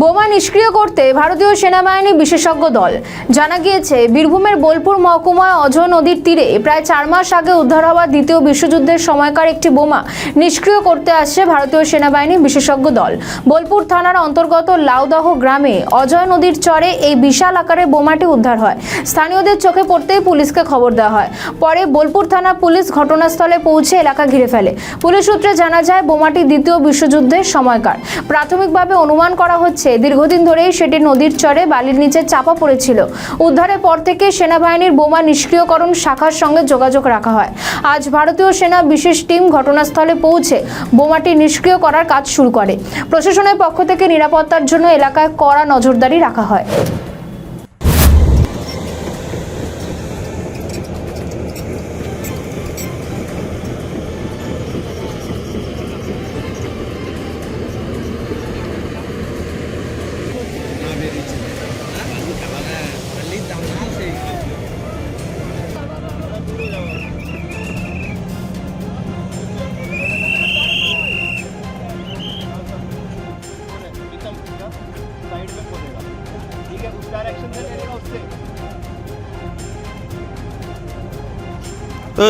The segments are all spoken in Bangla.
বোমা নিষ্ক্রিয় করতে ভারতীয় সেনাবাহিনী বিশেষজ্ঞ দল। জানা গিয়েছে, বীরভূমের বোলপুর মহকুমায় অজয় নদীর তীরে প্রায় চার মাস আগে উদ্ধার হওয়া দ্বিতীয় বিশ্বযুদ্ধের সময়কার একটি বোমা নিষ্ক্রিয় করতে আসছে ভারতীয় সেনাবাহিনী বিশেষজ্ঞ দল। বোলপুর থানার অন্তর্গত লাউদহ গ্রামে অজয় নদীর চরে এই বিশাল আকারের বোমাটি উদ্ধার হয়। স্থানীয়দের চোখে পড়তেই পুলিশকে খবর দেওয়া হয়। পরে বোলপুর থানা পুলিশ ঘটনাস্থলে পৌঁছে এলাকা ঘিরে ফেলে। পুলিশ সূত্রে জানা যায়, বোমাটি দ্বিতীয় বিশ্বযুদ্ধের সময়কার। প্রাথমিকভাবে অনুমান করা হচ্ছে দীর্ঘদিন ধরেই সেটি নদীর চরে বালির নিচে চাপা পড়েছিল। উদ্ধারের পর থেকে সেনাবাহিনীর বোমা নিষ্ক্রিয়করণ শাখার সঙ্গে যোগাযোগ রাখা হয়। আজ ভারতীয় সেনা বিশেষ টিম ঘটনাস্থলে পৌঁছে বোমাটি নিষ্ক্রিয় করার কাজ শুরু করে। প্রশাসনের পক্ষ থেকে নিরাপত্তার জন্য এলাকায় কড়া নজরদারি রাখা হয়।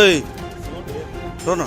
এই শোনো।